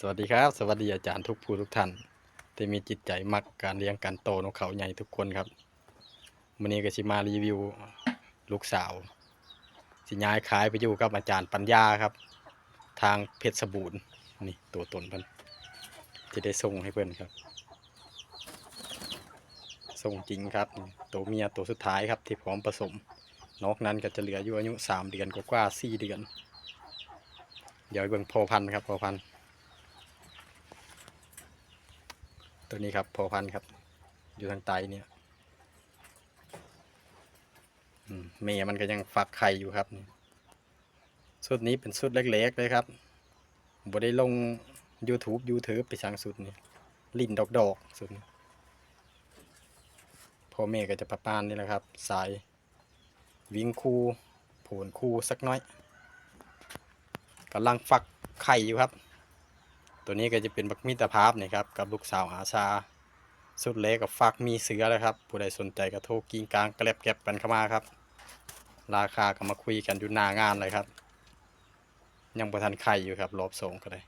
สวัสดีครับ สวัสดีอาจารย์ทุกผู้ทุกท่านที่มีจิตใจมักการเลี้ยงการโตนกเขาใหญ่ทุกคนครับวันนี้ก็สิมารีวิวลูกสาวสิย้ายขายไปอยู่กับอาจารย์ปัญญาครับ ทางเพชรบูรณ์นี่ตัวตนเพิ่นจะได้ส่งให้เพิ่อนครับส่งจริงครับ ตัวเมียตัวสุดท้ายครับที่พร้อมผสม นอกนั้นก็จะเหลืออยู่อายุสามเดือนกว่าสี่เดือน เดี๋ยวเบิ่งพอพันครับพอพันธุ์ ตัวนี้ครับพอพันครับ อยู่ทางใต้เนี่ยอืมเมย์มันก็ยังฟักไข่อยู่ครับสุดนี้เป็นสุดเล็กๆเลยครับบ่ได้ลง YouTube YouTube ไปสั่งสุดนี่ลิ้นดอกๆสุดพ่อแม่ก็จะประปานนี่แหละครับ สาย วิ่งคูโผนคูสักน้อยกำลังฟักไข่อยู่ครับ ตัวนี้ก็จะเป็นบักมิตรภาพนี่ครับ กับลูกสาวอาชา สุดเล็กกับฟักมีเสือแล้วครับ ผู้ใดสนใจก็โทรกิ้งกลางแกลบแก็บกันเข้ามาครับ ราคาก็มาคุยกันอยู่หน้างานเลยครับ ยังประทันไข่อยู่ครับรอบสองก็ได้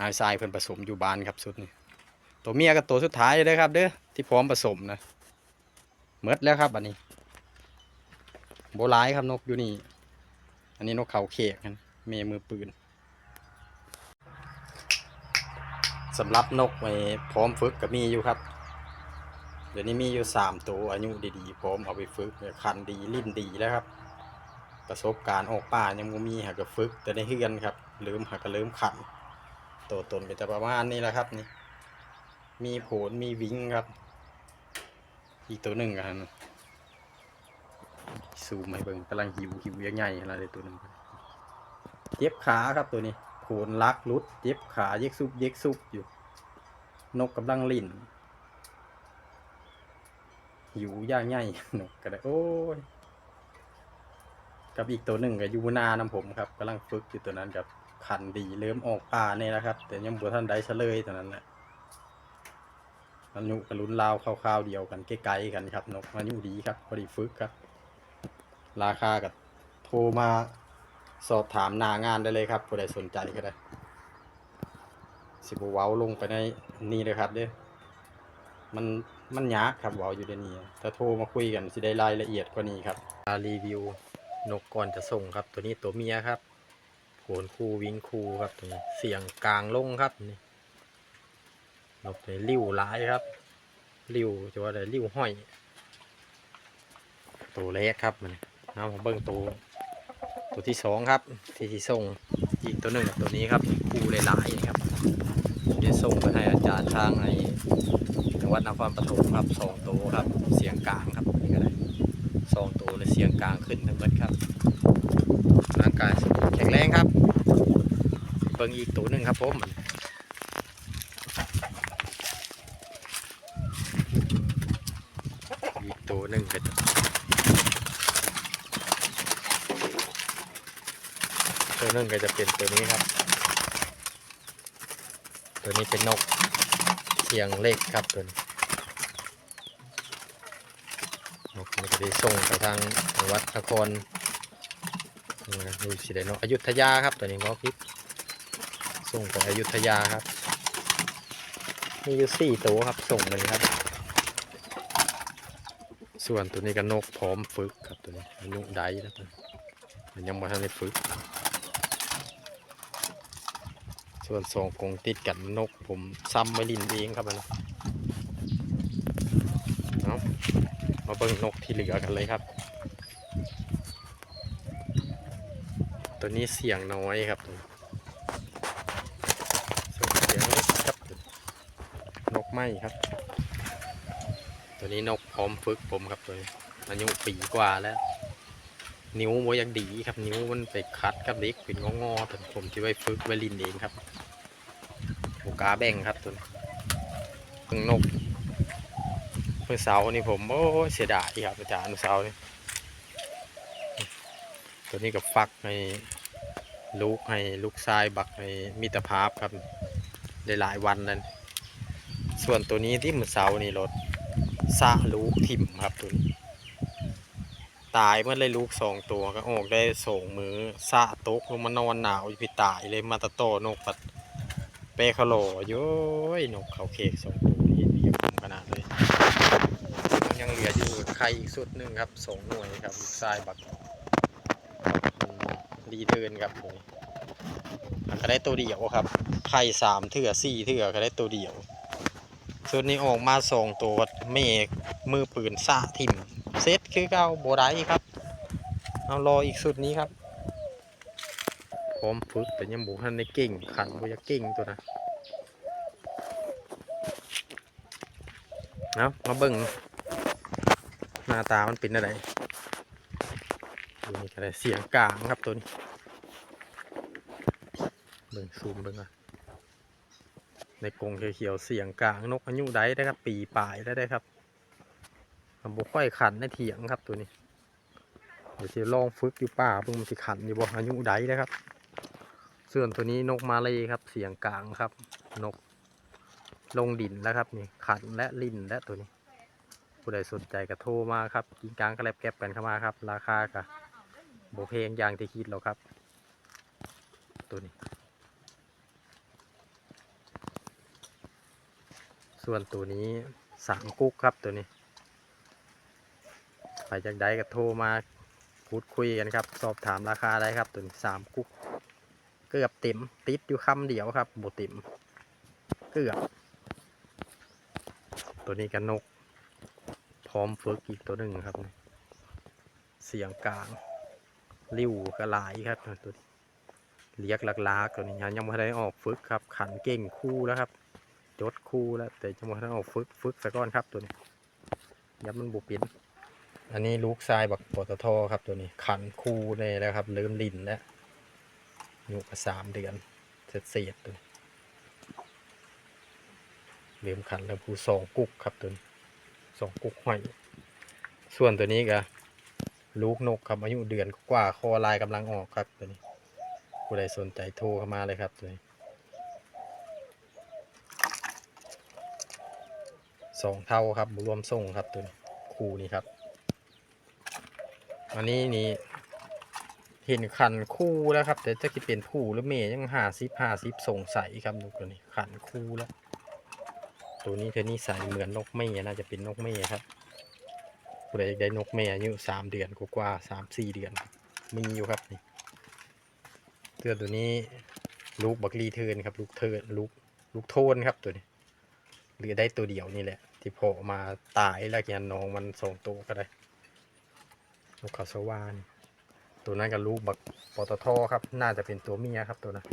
อายทรายเพิ่นผสมอยู่บ้านครับสุดนี่ตัวเมียกับตัวสุดท้ายเลยครับ เด้อที่พร้อมผสมนะเมดแล้วครับอันนี้ โบร้ายครับนกอยู่นี่ อันนี้นกเขาเขกกันเมมือปืน สำหรับนกไว้พร้อมฝึกก็มีอยู่ครับ เดี๋ยวนี้มีอยู่สามตัวอายุดีๆพร้อมเอาไปฝึกคันดีลิ้นดีแล้วครับ ประสบการณ์ออกป่ายังมีหากก็ฝึกแต่ในเฮือนครับลืมหากก็ลืมขันตัวตนก็จะประมาณนี้แหละครับนี่ มีโผลมีวิงครับ อีกตัวหนึ่งกันซูมให้เบิ่งกำลังหิวหิวยังไงอะไรเลยตัวหนึ่งเจ็บขาครับตัวนี้ ขนลักลุดเจ็บขาเย็กซุบเย็กซุบอยู่ นกกำลังลิ่นหิวย่างใหญ่นกก็ได้โอ้ยกับอีกตัวหนึ่งก็อยูนานำผมครับกำลังฝึกอยู่ตัวนั้นกับขันดีเริ่มออกป่าเนี่ยนะครับ แต่ยังบัวท่านได้เฉลยตัวนั้นแหละอายุกับลุ้นราวคร่าวๆเดียวกันใกล้ๆกันครับ นกอายุดีครับพอดีฝึกครับ ราคากับโทรมา สอบถามหนางานได้เลยครับผู้ใดสนใจก็ได้ สิบเว้าลงไปในนี่เลยครับเด้มันมันยากครับเว้าอยู่ในนี้ถ้าโทรมาคุยกันสิได้รายละเอียดกว่านี้ครับรีวิวนกก่อนจะส่งครับ ตัวนี้ตัวเมียครับโขนคูวิงคูครับตัวนี้เสียงกลางลงครับนี่นกตัวนี้ริ้วหลายครับริ้วจะว่าอะไรริ้วห้อย ตัวเล็กครับมันน้ำผมเบิ้งตัว ตัวที่สองครับ ที่ที่ส่งอีกตัวหนึ่งกับตัวนี้ครับคู่หลายๆครับเดี๋ยวส่งไปให้อาจารย์ทางในจังหวัดนครปฐมครับสองตัวครับ เสียงกลางครับนี่ก็ได้สองตัวเลยเสียงกลางขึ้นทั้งหมดครับร่างกายสมบูรณ์แข็งแรงครับเบิ่งอีกตัวหนึ่งครับผมอีกตัวหนึ่งก็จะ ตัวนึงก็จะเป็นตัวนี้ครับ ตัวนี้เป็นนกเสียงเล็กครับตัวนี้นกมันจะได้ส่งไปทางจังหวัดนครนี่นดูสิได้นกอยุธยาครับตัวนี้ก็พิษส่งไปอยุธยาครับมีอยู่สี่ตัวครับส่งเลยครับ ส่วนตัวนี้ก็นกพร้อมฝึกครับตัวนี้อายุได้แล้วตัวนี้มันยังม่ทันได้ฝึก ส่วนสองกรงติดกันนกผมซ้ำไว้ลินเองครับมันเอาะมาเบิ่งนกที่เหลือกันเลยครับ ตัวนี้เสียงน้อยครับส่วนเสียงเล็กครับ นกไหมครับ ตัวนี้นกพร้อมฝึกผมครับตัวนี้อายุปีกว่าแล้ว นิ้วโมยังดีครับ นิ้วมันไปคัดกับเล็กเป็นงอๆแต่ผมที่ไว้ฝึกไว้ลินเองครับ กาแบ่งครับตัวนี้เพิ่งนกเมื่อเสาร์นี่ผมโอ้ยเสียดายครับอาจารย์เมื่อเสาร์นี่ตัวนี้กับฟักให้ลูกให้ลูกชายบักให้มิตรภาพครับได้หลายวันแล้วส่วนตัวนี้ที่เมื่อเสาร์นี่รถสะลูกทิ่มครับตัวนี้ตายเมื่อเลยลูกสองตัวก็ออกได้สองมือสะตกลงมานอนหนาวอยู่พี่ตายเลยมาตะโตนกปัด เปคาโลโย้ยนกเขาเคกสองตัวนี่เรียกผมขนาดเลย ยังเหลืออยู่ไข่อีกสุดหนึ่งครับสองหน่วยครับลูกทรายบักอืมรีเทิร์นครับผมก็ได้ตัวเดียวครับ ไข่สามเถื่อสี่เถื่อก็ได้ตัวเดียวส่วนนี้ออกมาสองตัวเมฆมือปืนสะทิมเซตคือเก้าโบได้ครับ เอารออีกสุดนี้ครับ พร้อมฝึกแต่ยังบุทันในเก่งขันบุยกเก่งตัวนะเอามาเบิ่งหน้าตามันเป็นอะไรตัวนี้ก็ได้เสียงกลางครับตัวนี้เบิ่งซูมเบิ่งอะในกรงเขียวๆเสียงกลางนกอายุได้ได้ครับ ปีปลายได้ได้ครับมันบ่ค่อยขันในเถียงครับตัวนี้เดี๋ยวสิลองฝึกอยู่ป่าเพิ่งมันสิขันอยู่บ่อายุใดนะครับ ส่วนตัวนี้นกมาเลยครับ เสียงกลางครับ นกลงดินแล้วครับนี่ขันและลินและตัวนี้ ผู้ใดสนใจก็โทรมาครับกินกลางก็แลบแก็บกันเข้ามาครับ ราคากะโบเพลงอย่างที่คิดหรอกครับ ตัวนี้ ส่วนตัวนี้สามกุ๊กครับตัวนี้ไปจากใดก็โทรมาพูดคุยกันครับ สอบถามราคาได้ครับตัวนี้สามกุ๊ก เกือบเต็มติดอยู่คำเดียวครับบเต็มเกือบ ตัวนี้กันนก พร้อมฝึกอีกตัวหนึ่งครับ เสียงกลาง ริ้วกระลายครับตัวนี้เรียกลักๆตัวนี้ยังไม่ได้ออกฝึกครับ ขันเก่งคู่แล้วครับจดคู่แล้วแต่ยังไม่ได้ออกฝึกฝึกซะก่อนครับตัวนี้ยับมันบุปินอันนี้ลูกทรายบักปตทครับตัวนี้ ขันคู่เลยแล้วครับ เริ่มลินแล้ว ยู่กับสามเดือน เสร็จเสียดตัวนี้เริ่มขันแล้วผู้สองกุ๊กครับตัวนี้สองกุ๊กห้อย ส่วนตัวนี้ก็ลูกนกครับอายุเดือนกว่าคอลายกำลังออกครับตัวนี้ผู้ใดสนใจโทรเข้ามาเลยครับตัวนี้สองเท่าครับรวมส่งครับตัวนี้คู่นี้ครับ อันนี้นี่ เห็นขันคู่แล้วครับ แต่จะคิดเป็นผู้หรือเมย์ยังหาซิบหาซิบสงสัยครับดูตัวนี้ขันคู่แล้ว ตัวนี้เธอนี่ใส่เหมือนนกเมย์น่าจะเป็นนกเมย์ครับผู้ใดอยาได้นกเมย์อายุสามเดือนกว่าสามสี่เดือน มีอยู่ครับนี่เตือตัวนี้ลูกบักลีเทินครับลูกเทินลูกลูกโทนครับตัวนี้เหลือได้ตัวเดียวนี่แหละ ที่โผล่มาตายแล้วแกนน้องมันสองตัวก็ได้นกเขาสวาน ตัวนั้นกับลูกบักปตทครับ น่าจะเป็นตัวเมียครับตัวนั้น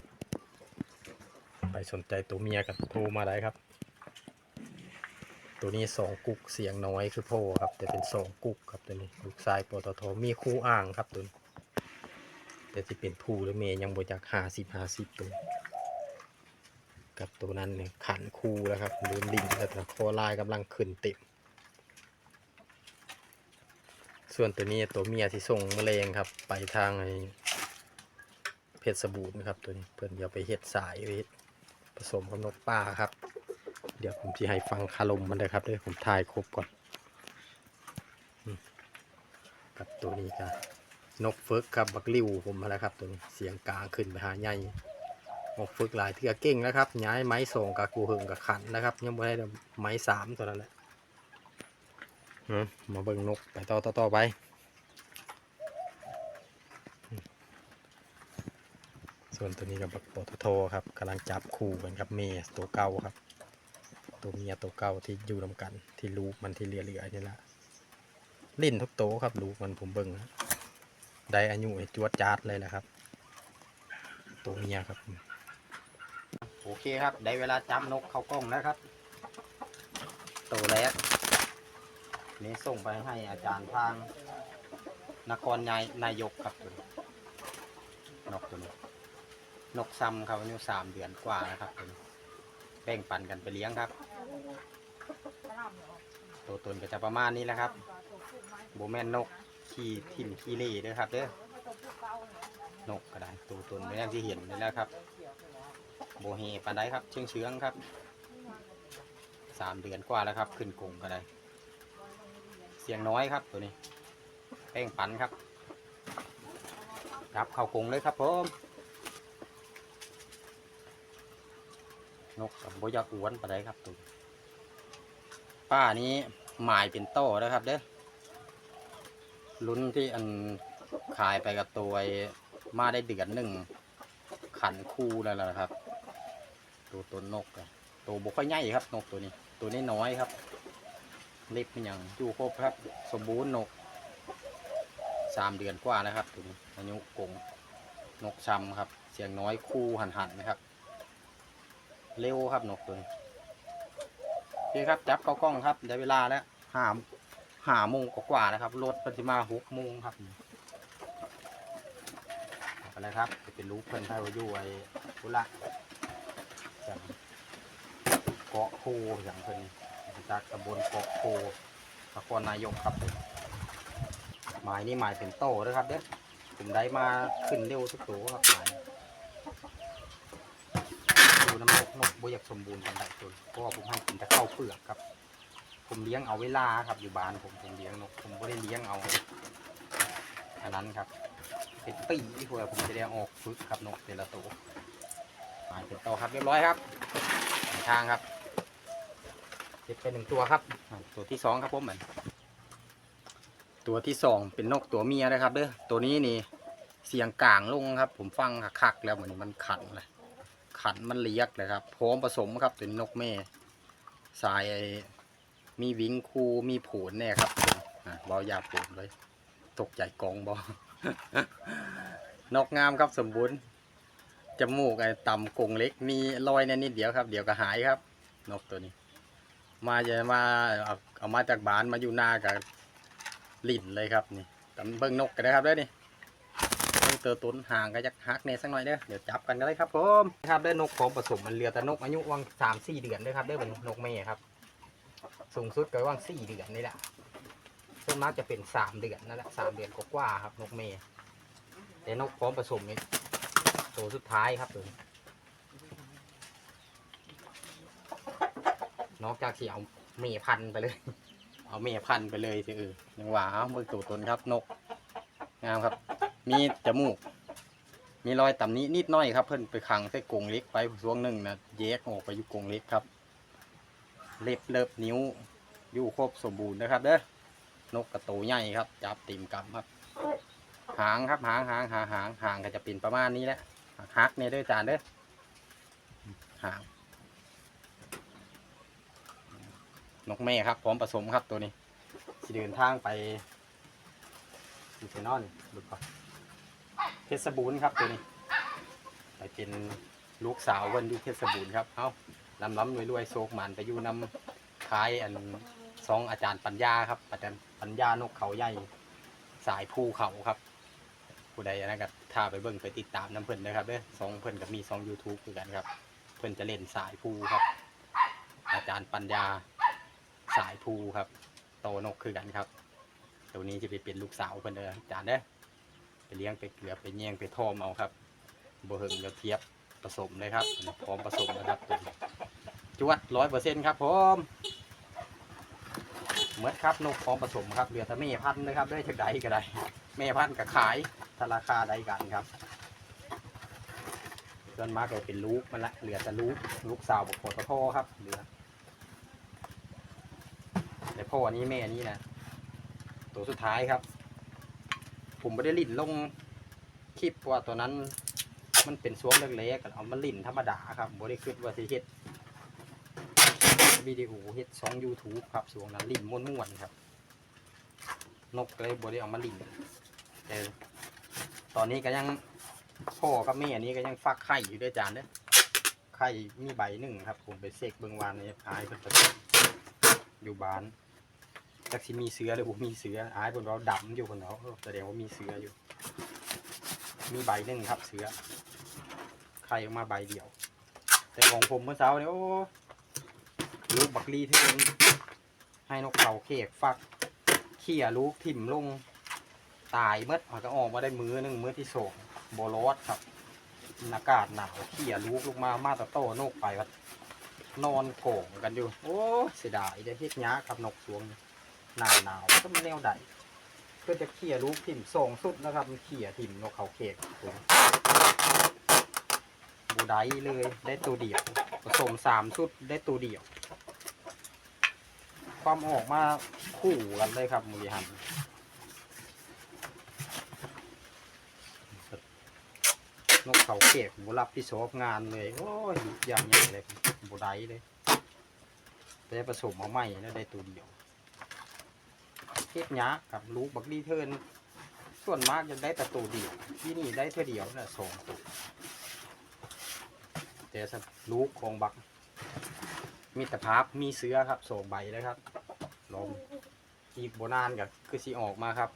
ไปสนใจตัวเมียกันโทรมาได้ครับ ตัวนี้สองกุกเสียงน้อยคือโพครับ แต่เป็นสองกุกครับตัวนี้ลูกชายปตทมีคู่อ่างครับตัวนี้แต่ที่เป็นผู้หรือเมยยังบจากหาสิบหาสิบตัวกับตัวนั้นเนี่ยขันคู่แล้วครับลืมดิ่งแล้วแต่คอลายกำลังขึ้นเต็ม ส่วนตัวนี้ตัวเมียที่ส่งแมลงครับ ไปทางไอเพชรบูรณ์ครับ ตัวนี้เพื่อนเดี๋ยวไปเฮ็ดสายไว้ผสมกับนกป่าครับ เดี๋ยวผมจะให้ฟังคารมมันเลยครับเดี๋ยวผมถ่ายครบก่อนกับตัวนี้ก็นกเฟิกครับบักลิวผมมาแล้วครับ ตัวนี้เสียงกลางขึ้นไปหาใหญ่นกเฟิกหลายเทือเก่งแล้วครับย้ายไม้ส่งกับกูหึงกับขันนะครับยังไม่ได้ไม้สามตัวนั้นแหละ มาเบิ่งนกไปต่อต่อต่อไปส่วนตัวนี้กับบักปตทครับกำลังจับคู่กันกับเมย์ตัวเก่าครับ ตัวเมียตัวเก่าที่อยู่นำกัน ที่ลูกมันที่เหลือๆนี่แหละลิ้นทุกโตครับลูกมันผมเบิ่งได้อายุจวดจาดเลยแหละครับ ตัวเมียครับ โอเคครับ ได้เวลาจับนกเข้ากล้องแล้วครับ ตัวแรก นี่ส่งไปให้อาจารย์ทางนครนายนายกครับตัวนนกตัวนี้ นกซ้ำครับอายุสามเดือนกว่านะครับตัวนี้แบ่งปันกันไปเลี้ยงครับ ตัวตนก็จะประมาณนี้แหละครับโบแมนนกขี้ทิ่มขี้เล่ด้วยครับเด้อนกก็ได้ตัวตนไม่อย่างที่เห็นนี่แหล้วครับ โบเฮปานได้ครับ เชื่องเชื้องๆครับสามเดือนกว่าแล้วครับ ขึ้นกรงก็ได้ เสียงน้อยครับตัวนี้แป้งปันครับรับเข้ากรงเลยครับผมนกกับโบอยาอ้วนไปะไดครับตัวป้านี้หมายเป็นโต้นะครับเด้อลุ้นที่อันขายไปกับตัวมาได้เดือนหนึ่งขันคู่แล้วล่ะครับ ตัวตัวนกตัวบกค่อยใหญ่ครับ นกตัวนี้ ตัวนี้น้อยครับ เล็บเป็นอย่างอยู่ครบครับ สมบูรณ์นกสามเดือนกว่าแล้วครับตัวนี้อายุกงนกช้ำครับ เสียงน้อยคู่หันหันนะครับ เร็วครับนกตัวนี้โอเคครับจับเข้ากล้องครับได้เวลาแล้วหามหาโมงกว่านะครับรถปฏิมาหกโมงครับอาไปเลยครับจะเป็นลูกเพิ่นไทยวายุไอ้กุละอย่างเกาะโคอย่างเพิ่น จากตำบลเกาะโคนครนายกครับผมหมายนี่หมายเป็นโตนะครับเด้อผมได้มาขึ้นเร็วทุกตัวครับหมายดูน้ำนกนกบอยากสมบูรณ์กันได้ตัวเพราะว่าผมให้กินแต่ข้าวเปลือกครับ ผมเลี้ยงเอาเวลาครับอยู่บ้านผมผมเลี้ยงนกผมไม่ได้เลี้ยงเอาอันนั้นครับเป็นปีที่พวกผมจะได้ออกฝึกครับนกแต่ละตัวหมายเป็นโตครับเรียบร้อยครับทางครับ เก็บไปหนึ่งตัวครับอ่าตัวที่สองครับผมเหมือนตัวที่สองเป็นนกตัวเมียนะครับเด้อตัวนี้นี่เสียงกลางลงครับ ผมฟังคักๆแล้วเหมือนมันขันเลยขันมันเลียกเลยครับพร้อมผสมครับเป็นนกแม่สายมีวิงคูมีผูนเนี่ยครับบอยาผูนเลย ตกใจกองบอนกงามครับสมบูรณ์จมูกไอ้ต่ำกงเล็กมีรอยเนี่ยนิดเดียวครับ เดี๋ยวก็หายครับ นกตัวนี้ มาจะมาเอาเอามาจากบ้านมาอยู่นากับลิ่นเลยครับนี่ตำเบิ้งนกกันนะครับเด้อนี่เบิ้งเตอตุนห่างก็จะฮักเนี่ยสักหน่อยเด้อเดี๋ยวจับกันกันเลยครับผมครับได้นกของผสมมันเหลือแต่นกอายุวังสามสี่เดือนเด้วยครับเด้เป็นนกแม่ครับ สูงสุดก็ว่างสี่เดือนนี่แหละส่วนมากจะเป็นสามเดือนนั่นแหละสามเดือนกว่าครับนกเมย์แต่นกพร้อมผสมนี่ตัวสุดท้ายครับตัวน นอกจากที่เอาเมยพันไปเลย เอาเมยพันไปเลยสิเออยังหวาเมื่อตัวตนครับนกงามครับ มีจมูก มีรอยต่ำนี้นิดน้อยครับ เพิ่นไปขังใส่กรงเล็กไปช่วงหนึ่งนะแยกออกไปอยู่กรงเล็กครับ เล็บเลิบนิ้วอยู่ครบสมบูรณ์นะครับเด้อนกกระโตใหญ่ครับ จับตีมกำครับ หางครับหางหางหางหางหางก็จะเป็นประมาณนี้แหละฮักเนี่ยด้วยจานเด้อหาง นกแม่ครับพร้อมผสมครับตัวนี้สิเดินทางไปซีเซนอนดูก่อนเพชรบูรณ์ครับตัวนี้ไปเป็นลูกสาววันอยู่เพชรบูรณ์ครับเอาลำล้ำรวยรวยๆโศกหมันไปอยู่นำคล้ายอันสองอาจารย์ปัญญาครับอาจารย์ปัญญานกเขาใหญ่สายภูเขาครับ ผู้ใดนะครับถ้าไปเบิ่งไปติดตามน้ำเพิ่นนะครับเด้อสองเพิ่นกับมีสอง YouTube คือกันครับ เพิ่นจะเล่นสายภูครับ อาจารย์ปัญญา สายภูครับ โตนกคือกันครับตัวนี้จะไปเป็นลูกสาวเพิ่นเด้อจารย์เด้อไปเลี้ยงไปเกลือไปแยงไปทอมเอาครับบ่เฮิงจะเทียบผสมเลยครับพร้อมผสมนะครับจวดร้อยเปอร์เซ็นต์ครับผมเหมือนครับนกพร้อมผสมครับเหลือแต่แม่พันธุ์นะครับได้จากใดก็ได้แม่พันธุ์กับขายถ้าราคาใดกันครับส่วนมากก็เป็นลูกมันละเหลือแต่ลูกลูกสาวบกโคตรพ่อครับเหลือ แต่พ่ออันนี้แม่อันนี้นะตัวสุดท้ายครับ ผมไม่ได้ลิ่นลงคลิปว่าตัวนั้น มันเป็นช่วงเล็กๆกันเอามาลิ่นธรรมดาครับบริคิดว่าสิเฮ็ดวิดีโอเฮ็ดช่อง YouTube ครับช่วงนั้นลิ่นม่วนๆครับ นกเลยบริเอามาลิ่นแต่ตอนนี้ก็ยังพ่อกับแม่อันนี้ก็ยังฟักไข่อยู่ด้วยจานเด้อไข่มีใบหนึ่งครับ ผมไปเสกเบิงวานในอายเพิ่นจะ อยู่บ้านจักสิมีเสือหรือบ่มีเสืออายเพิ่นเราดำอยู่เพิ่นเนาแสดงว่ามีเสืออยู่ มีใบหนึ่งครับเสือไข่ออกมาใบเดียว แต่ของผมเมื่อเช้าเนี่ยโอ้ลูกบักลีที่เป็นให้นกเขาเคกฟักเขี่ยลูกถิ่มลงตายเมื่อมันก็ออกมาได้มือหนึ่งมือที่สองโบรอสครับอากาศหนาวเขี่ยลูกลงมามาตะโต้นกไปครับ นอนโก่งกันอยู่ โอ้เสียดายได้เฮ็ดหยาครับนกสวงหนาวหนาวก็ไม่แนวใดเพื่อจะเขี่ยลูกถิ่มส่งสุดนะครับมันเขี่ยถิ่มนกเขาเขกบูไดเลยได้ตัวเดียวผสมสามชุดได้ตัวเดียว ความออกมาคู่กันเลยครับมือหันนกเขาเขกบูรับที่โชบงานเลย โอ้ยอย่างใหญ่เลย บูไดเลย แต่ผสมเอาใหม่แล้วได้ตัวเดียวเทศยากกับลูกบักดีเทิร์นส่วนมากจะได้แต่ตัวเดียว ที่นี่ได้เท่าเดียวนะสองตัวแต่สลูกของบัก มีแต่พับมีเสื้อครับโสใบเลยครับลมอีกโบนานกับคือสีออกมาครับ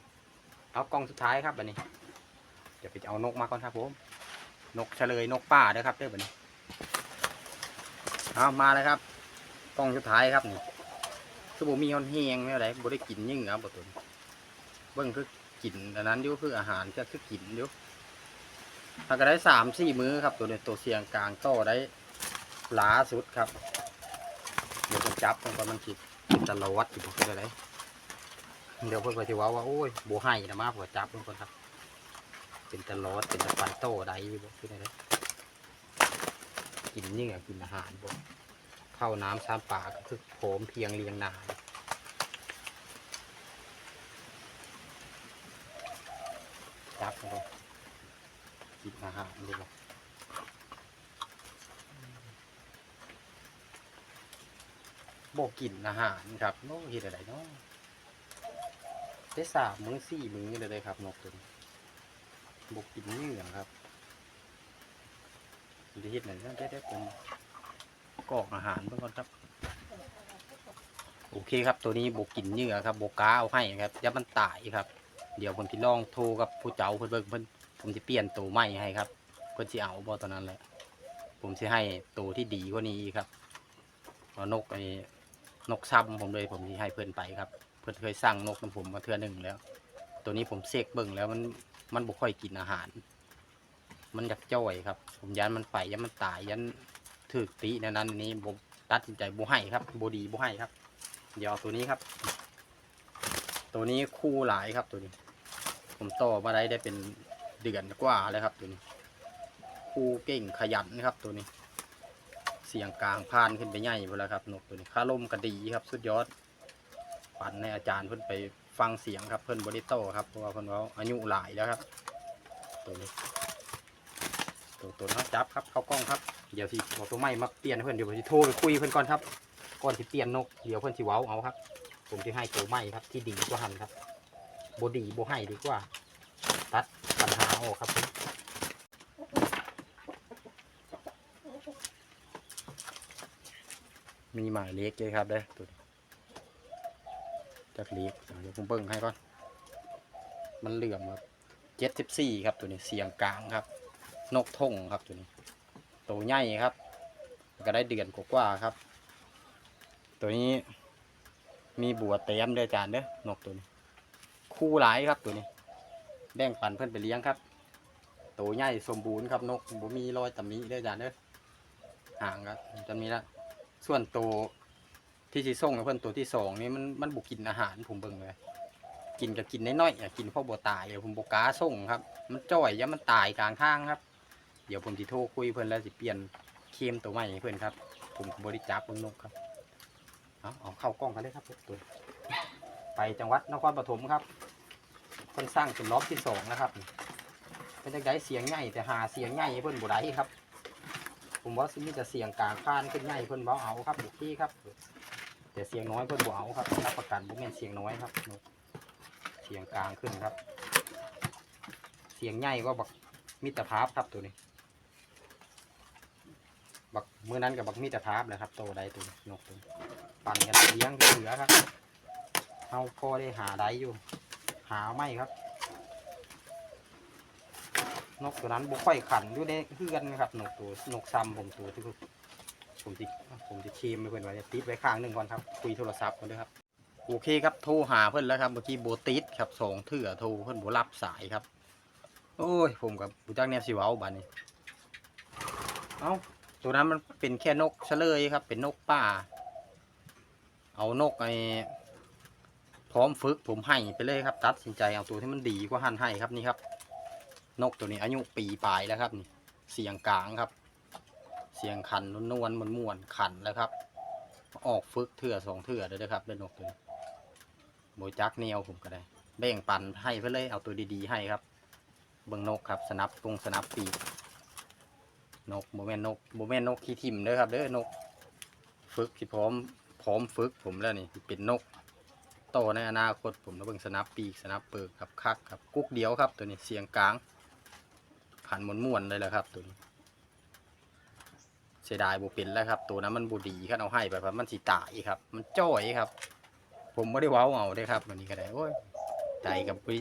เอากล้องสุดท้ายครับบันนี้เดี๋ยวไปเอานกมาก่อนครับผม นกเฉลยนกป่าเด้อครับเด้อบันนี้ เอามาเลยครับกล้องสุดท้ายครับนี่คือบ่มีฮอนเฮงไม่อะไรบ่ได้กินยิ่งครับบ่ตุนเบิ่งคือกินอันนั้นอยู่คืออาหารก็คือกินอยู่ถ้าก็ได้สามสี่มื้อครับ ตัวนี้ตัวเสียงกลางโตได้หลาสุดครับ เดี๋ยวผมจับมันก่อนมันคิดจะรอวัดอยู่คืออะไรเดี๋ยวเพื่อนก็จะว่าว่าโอ้ยโบให้นะมาผมจับมันก่อนครับ เป็นตะลอดเป็นตะปันโตใดบ่คืออะไร กินนี่ไงกินอาหารบ่เข้าน้ำซ้ำปลาก็คือโผมเพียงเรียงนานจับมันก่อนกินอาหารดีกว่บอกกินอาหารครับโน้เห็ดอะไรเนาะได้สามมื้อสี่มื้อเลยเลยครับนกตัวนี้บอกกินเนื้อครับ เดี๋ยวเห็ดหน่อยนะได้ได้ผมกอกอาหารเพื่อนก่อนครับ โอเคครับ ตัวนี้บกกินเนื้อครับบกกาเอาให้ครับยับมันตายครับ เดี๋ยวผมที่ลองโทรกับผู้เจ้าเพื่อนเบิ่งเพิ่นผมจะเปลี่ยนตัวใหม่ให้ครับ เพื่อนจะเอาบ่ตอนนั้นแหละ ผมจะให้ตัวที่ดีกว่านี้ครับนกไอ้นกซ้ำผมเลยผมที่ให้เพื่อนไปครับ เพื่อนเคยสั่งนกน้ำผมมาเทื่อหนึ่งแล้ว ตัวนี้ผมเสกเบิ่งแล้วมันมันบ่ค่อยกินอาหาร มันอยากจ้อยครับ ผมยันมันไปยันมันตายยันถือตีนั้นอันนี้ผมตัดสินใจบ่ให้ครับบดีบ่ให้ครับ เดี๋ยวเอาตัวนี้ครับ ตัวนี้คู่หลายครับตัวนี้ ผมต่อมาได้ได้เป็นเดือนกว่าแล้วครับตัวนี้ คู่เก่งขยันนะครับตัวนี้ เสียงกลางพานขึ้นไปใหญ่หมดแล้วครับนกตัวนี้ค่าลมก็ดีครับ สุดยอดปันในอาจารย์เพิ่นไปฟังเสียงครับเพิ่นบริโตครับเพราะว่าเพิ่นว่าอายุหลายแล้วครับ ตัวนี้ ตัวตัวน้องจับครับเข้ากล้องครับ เดี๋ยวสิบอกตัวใหม่มาเปลี่ยนเพิ่อนเดี๋ยวผมสิโทรไปคุยเพิ่อนก่อนครับ ก่อนสิเปลี่ยนนก เดี๋ยวเพิ่อนสิเว้าเอาครับ ผมจะให้ตัวใหม่ครับ ที่ดีกว่าหันครับบดีบให้ดีกว่า ตัดปัญหาออกครับมีหมายเลขเลยครับเด้ตัวนี้จักเลขเดี๋ยวผมเบิ่งให้ก่อน มันเหลื่อมครับเจ็ดสิบสี่ครับตัวนี้เสียงกลางครับ นกทงครับตัวนี้ตัวใหญ่ครับ ก็ได้เดือนกว่าครับ ตัวนี้มีบัวเต็มเด้อจารย์เด้อนกตัวนี้ คู่หลายครับตัวนี้แบ่งปันเพื่อนไปเลี้ยงครับ ตัวใหญ่สมบูรณ์ครับนกบ่มีรอยตำหนิเด้อจารย์เด้อห่างครับจะมีละส่วนตัวที่สีส่งกับเพื่อนตัวที่สองนี่มันมันบุกกินอาหารผมเบิ่งเลยกินก็กินน้อยๆอะกินเพราะบัตายเดี๋ยวผมบกล้าส่งครับ มันจ่อยยะมันตายกลางทางครับ เดี๋ยวผมสิโทรคุยเพื่อนแล้วสิเปลี่ยนเคมตัวใหม่ให้เพื่อนครับ ผมก็บริจาคเบิ่งนกครับเอาเอาเข้ากล้องกันเลยครับตัวไปจังหวัดนครปฐมครับเพิ่นสร้างเป็นรอบที่สองนะครับเป็นจังไดเสียงใหญ่แต่หาเสียงใหญ่ให้เพิ่นบ่ได้ครับ ผมว่ามีแต่เสียงกลางคานขึ้นใหญ่เพิ่นเบาเอาครับบุกี้ครับแต่เสียงน้อยเพิ่นบ่เอาครับรับประกันบ่แม่นเสียงน้อยครับเสียงกลางขึ้นครับ เสียงใหญ่ก็บักมิตรภาพครับตัวนี้ บักมือนั้นกับบักมิตรภาพนะครับโตใดตัวนี้นกตัวปั่นกันเลี้ยงเหลือครับเอาพอได้หาได้อยู่ หาไม่ครับ นกตัวนั้นบุค่อยขันอยู่ในเพื่อนครับนกตัวนกซ้ำผมตัวที่ผมติผมจะเคมไปเพื่อนไว้ติดไว้ข้างหนึ่งก่อนครับคุยโทรศัพท์กันด้วยครับโอเคครับโทรหาเพื่อนแล้วครับเมื่อกี้โบติดครับสองเถื่อโทรเพื่อนโบรับสายครับ โอ้ยผมกับผู้จ้างแนวสิเว้าบานนี้ เอ้า ตัวนั้นมันเป็นแค่นกเฉลยครับ เป็นนกป่า เอานกไอ้พร้อมฝึกผมให้ไปเลยครับ ตัดสินใจเอาตัวที่มันดีกว่าหันให้ครับนี่ครับ นกตัวนี้อายุปีปลายแล้วครับนี่เสียงกลางครับ เสียงขันนวลๆม่วนขันแล้วครับ ออกฝึกเถื่อสองเถื่อเลยนะครับได้นกตัวนี้โบจักแนวผมก็ได้แบ่งปันให้เพื่อเลยเอาตัวดีๆให้ครับ เบิ่งนกครับสนับตรงสนับปีก นกโมเมนนกโมเมนนกขี้ทิมเด้อครับเด้อนก ฝึกที่พร้อมพร้อมฝึกผมแล้วนี่เป็นนกโตในอนาคตผมแล้วเบิ่งสนับปีกสนับเปิกครับคักครับกุ๊กเดียวครับตัวนี้เสียงกลางขันม้วนเลยแหละครับตัวนี้เสียดายบุเป็นแล้วครับ ตัวนั้นมันบูดีครับเอาให้ไปครับมันสีตายครับ มันจ้อยครับ ผมไม่ได้ว้าเอาได้ครับวันนี้ก็ได้โอ้ยใจกับบุ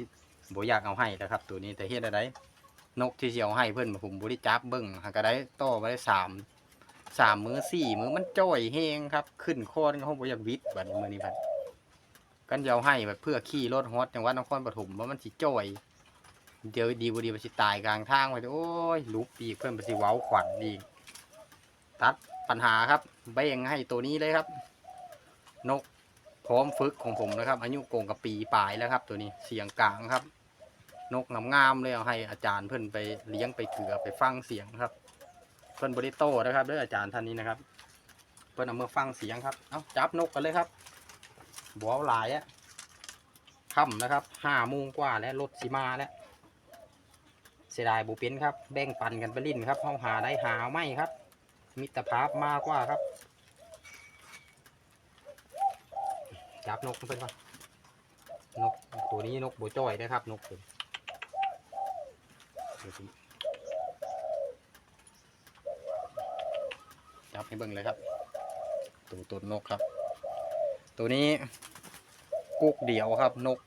บอยากเอาให้แล้วครับ ตัวนี้แต่เฮ็ดอะไร นกที่เชียวให้เพื่อนผมบริจับเบิ้งหาก็ได้ต่อไปได้สามสามมือสี่มือมันจ้อยเฮงครับ ขึ้นโคอนเขาบอยากวิทย์บัดมือนี้บัดกันจะเอาให้แบบเพื่อขี่รถฮอตจังหวัดนครปฐมว่ามันสิจ้อยเดี๋ยวดีบุดีมันสิตายกลางทางไปโอ้ยลุบปีเพื่อนมันสิเว้าขวัญอีตัดปัญหาครับเบ่งให้ตัวนี้เลยครับ นกพร้อมฝึกของผมนะครับอายุโกงกับปีปลายแล้วครับ ตัวนี้เสียงกลางครับ นกงามๆเลยเอาให้อาจารย์เพื่อนไปเลี้ยงไปเกลือไปฟังเสียงครับ เพื่อนบริโตนะครับด้วยอาจารย์ท่านนี้นะครับ เพื่อนเอามาฟังเสียงครับเอาจับนกกันเลยครับบัวหลายอะค่ำนะครับห้าโมงกว่าแล้วรถสีมาแล้วเสียดายบุเป็นครับ แบ่งปันกันไปลิ้นครับห้องหาได้หาไม่ครับ มิตรภาพมากกว่าครับ จับนกมันเป็นปะนกตัวนี้นกโบจ้อยนะครับ นกตัว ดี๋ยวผมจับให้เบิ่งเลยครับ ตัวตัวนกครับ ตัวนี้กุกเดี่ยวครับ นก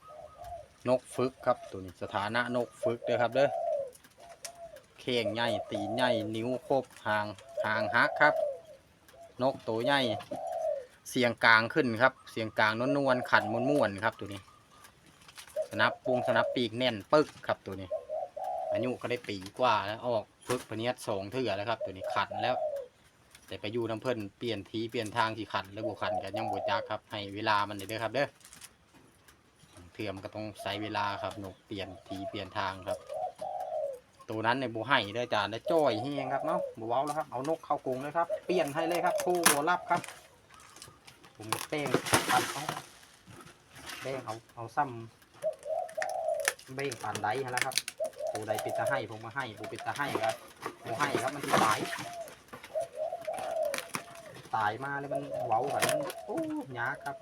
นกฟึกครับ ตัวนี้สถานะนกฟึกเด้อครับเด้อเข่งใหญ่ตีใหญ่นิ้วครบหางหางฮักครับ นกตัวใหญ่เสียงกลางขึ้นครับ เสียงกลางนวลๆขันม้วนๆครับ ตัวนี้ สนับปุงสนับปีกแน่น ปึกครับตัวนี้ อายุก็ได้ปีกว่าแล้วออกฝึกปนิยัดสองเถื่อแล้วครับ ตัวนี้ขันแล้ว แต่ไปอยู่น้ำเพิ่นเปลี่ยนทีเปลี่ยนทางที่ขันแล้วบุขันกันยังบวจักครับ ให้เวลามันเด้อครับเด้อเถื่อมนก็ต้องใช้เวลาครับนกเปลี่ยนทีเปลี่ยนทางครับ ตัวนั้นในบูให้เด้อจานได้จ้อยเฮียงครับเนาะบูเว้าแล้วครับเอานกเข้ากรงเลยครับเปลี่ยนให้เลยครับคู่บัวรับครับ ผมเป้งปันเอาเบ้งเอาเอาซ้ำเบ้งปันไดให้แล้วครับ ตัวใดเป็นตาให้ผมมาให้บูเป็นตาให้ครับบูให้ครับมันตาย ตายมาแล้วมันเว้าแบบนั้นโอ้ยากครับ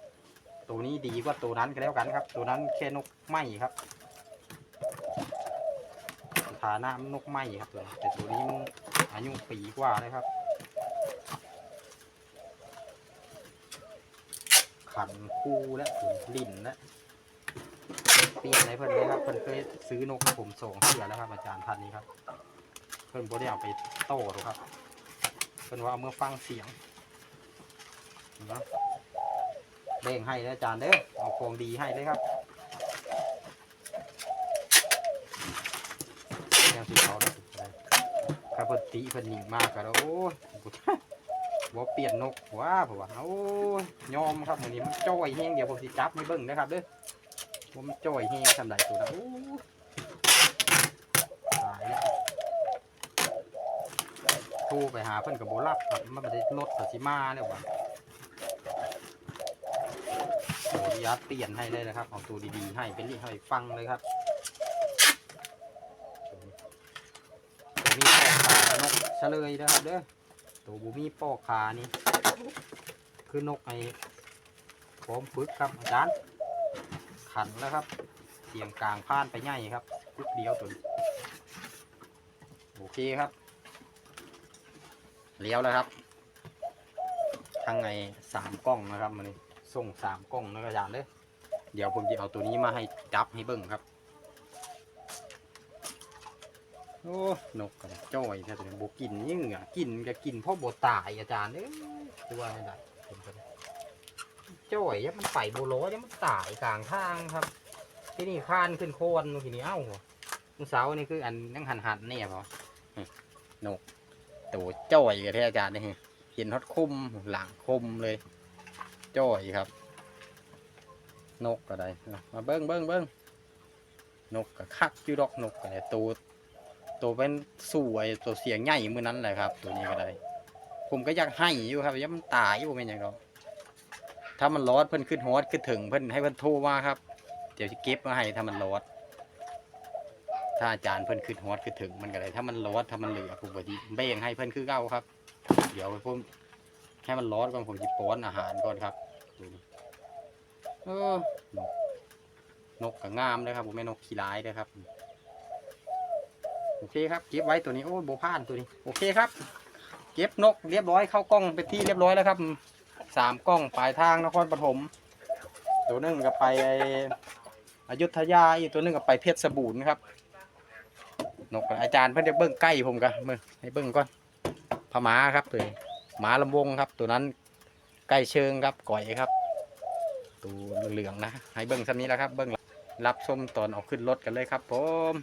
ตัวนี้ดีกว่าตัวนั้นก็แล้วกันครับ ตัวนั้นแค่นกไหมครับฐานะนกไหมครับตัวแต่ตัวนี้มันอายุปีกว่าเลยครับขันคู่และลิ้นและ เปลี่ยนในเพิ่นเลยครับเพิ่นเคยซื้อนกผมส่งเสือแล้วครับ อาจารย์ท่านนี้ครับ เพิ่นบ่ได้เอาไปโต้หรอกครับ เพิ่นว่าเมื่อฟังเสียงนะเด้งให้แล้วอาจารย์เด้อเอาของดีให้เลยครับแนวสีเขาได้สุดเลยข้าพติเพิ่นหนีมากกันโอ้ยกูบ่เปลี่ยนนกว้าผมว่าโอ้ยยอมครับมื้อนี้มันจ้อยแฮงเดี๋ยวผมสิจับให้เบิ่งนะครับเด้อ ว่ามันจ้อยแฮงสำใดตัวนะโอ้ยตายแล้วโทรไปหาเพิ่นก็บ่รับครับมันบ่ได้รถก็สิมาแล้วว่าขออนุญาตเปลี่ยนให้เลยนะครับเอาตัวดีๆให้เป็นรีให้ฟังเลยครับตัวมีปอกขานกเฉลยนะครับเด้อตัวบูมีปอกขานี่คือนกไอ้พร้อมฝึกครับอาจารย์ ขันแล้วครับเสียงกลางพานไปง่ายครับกุ๊กเดียวตัวโอเคครับเลี้ยวแล้วครับข้างในสามกล้องนะครับมันนี้ส่งสามกล้องนะอาจารย์เลย เดี๋ยวผมจะเอาตัวนี้มาให้จับให้เบิ่งครับโอ้นกกันจ้อยแค่ตัวนี้บกินยิ่งอะกินก็กินเพราะบตายอาจารย์เอ้ยตัวไม่ได้เป็นไปได้ จ้อยยังมันไปโบโลยังมันตายกลางทางครับ ที่นี่ข้านขึ้นโคนทีนี้เอ้ามึงเสาวนี่คืออันนั่งหันหันเนี่ยพอนกตัวจ้อยกับที่อาจารย์นี่เห็นฮอตคุมหลังคุมเลยจ้อยครับ นกก็ได้เอามาเบิ้งเบิ้งเบิ้งนกก็คักยูดอกนกก็ได้ตัวตัวเป็นสวยตัวเสียงใหญ่มือนั้นแหละครับ ตัวนี้ก็ได้ ผมก็อยากให้อยู่ครับยังมันตายอยู่เป็นหยังดอก ถ้ามันรอดเพิ่นขึ้นฮอดขึ้นถึงเพิ่นให้เพิ่นโทรมาครับ เดี๋ยวสิเก็บมาให้ถ้ามันรอดถ้าอาจารย์เพิ่นขึ้นฮอดขึ้นถึงมันก็ได้ถ้ามันรอดถ้ามันเหลือผมก็สิแบ่งให้เพิ่นคือเก่าครับ เดี๋ยวผมแค่มันรอดก่อนผมสิป้อนอาหารก่อนครับดูนี่เออนกกก็งามเลยครับผมแม่นกขี้ร้ายเลยครับ โอเคครับ เก็บไว้ตัวนี้โอ้โบพานตัวนี้ โอเคครับ เก็บนกเรียบร้อยเข้ากล้องเป็นที่เรียบร้อยแล้วครับ สามกล้องปลายทางนครปฐมตัวหนึงก็ไปอยุธยาอีกตัวหนึงก็ไปเพชรบูรณ์ครับนกอาจารย์เพิ่นจะเบิ้งใกล้ผมกันมือให้เบิ้งก่อนพม้าครับตัวหมาลำวงครับ ตัวนั้นใกล้เชิงครับก่อยครับ ตัวเหลืองนะ ให้เบิ้งสันนี้แล้วครับเบิ้งรับชมตอนออกขึ้นรถกันเลยครับผม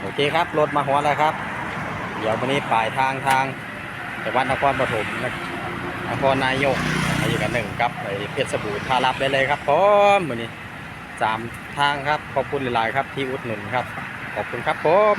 โอเคครับรถมาหัวแล้วครับ เดี๋ยววันนี้ปลายทางทางจังหวัดนครปฐมนะ นครนายกไปอยู่กันหนึ่งครับไปเพชรบูรณ์พารับได้เลยครับผมวันนี้สามทางครับ ขอบคุณหลาย ๆ ครับที่อุดหนุนครับ ขอบคุณครับผม